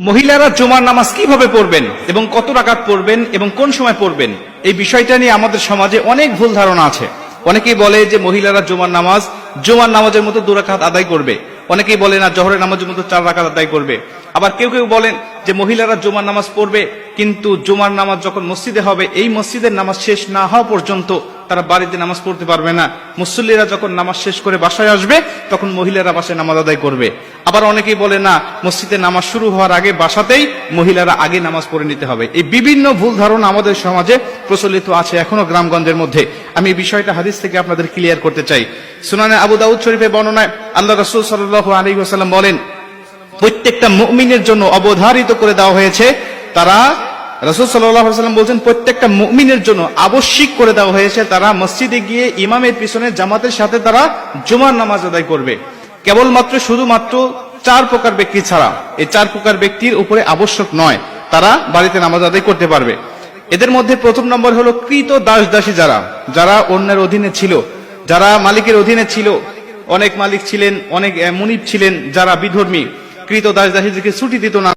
মহিলারা জুমার নামাজ কীভাবে পড়বেন এবং কত রাকাত পড়বেন এবং কোন সময় পড়বেন, এই বিষয়টা নিয়ে আমাদের সমাজে অনেক ভুল ধারণা আছে। অনেকেই বলে যে মহিলারা জুমার নামাজ, জুমার নামাজের মতো দু রাকাত আদায় করবে। অনেকেই বলে না, জহরের নামাজের মতো চার রাকাত আদায় করবে। আবার কেউ কেউ বলেন যে মহিলারা জুমার নামাজ পড়বে, কিন্তু জুমার নামাজ যখন মসজিদে হবে, এই মসজিদের নামাজ শেষ না হওয়া পর্যন্ত তারা বাড়িতে নামাজ পড়তে পারবে না। মুসল্লিরা যখন নামাজ শেষ করে বাসায় আসবে, তখন মহিলারা বাসায় নামাজ আদায় করবে। আবার অনেকেই বলে, না, মসজিদে নামাজ শুরু হওয়ার আগে বাসাতেই মহিলারা আগে নামাজ পড়ে নিতে হবে। এই বিভিন্ন ভুল ধারণা আমাদের সমাজে প্রচলিত আছে এখনও গ্রামগঞ্জের মধ্যে। আমি এই বিষয়টা হাদিস থেকে আপনাদের ক্লিয়ার করতে চাই। সুনানে আবু দাউদ শরীফে বর্ণনায় আল্লাহ রসুল সাল্লাহ আলী ওসাল্লাম বলেন, প্রত্যেকটা মুমিনের জন্য অবধারিত করে দেওয়া হয়েছে, তারা রসুল সাল্লাম বলছেন, প্রত্যেকটা মুমিনের জন্য আবশ্যিক করে দেওয়া হয়েছে, তারা মসজিদে গিয়ে ইমামের পিছনে জামাতের সাথে তারা জুমার নামাজ আদায় করবে। কেবলমাত্র শুধুমাত্র চার প্রকার ব্যক্তি ছাড়া। এই চার প্রকার ব্যক্তির উপরে আবশ্যক নয়, তারা বাড়িতে নামাজ আদায় করতে পারবে। এদের মধ্যে প্রথম নম্বর হলো কৃত দাস দাসী যারা যারা অন্যের অধীনে ছিল, যারা মালিকের অধীনে ছিল। অনেক মালিক ছিলেন, অনেক মুনিপ ছিলেন যারা বিধর্মী। কৃত দাস দাসীদেরকে ছুটি দিত না।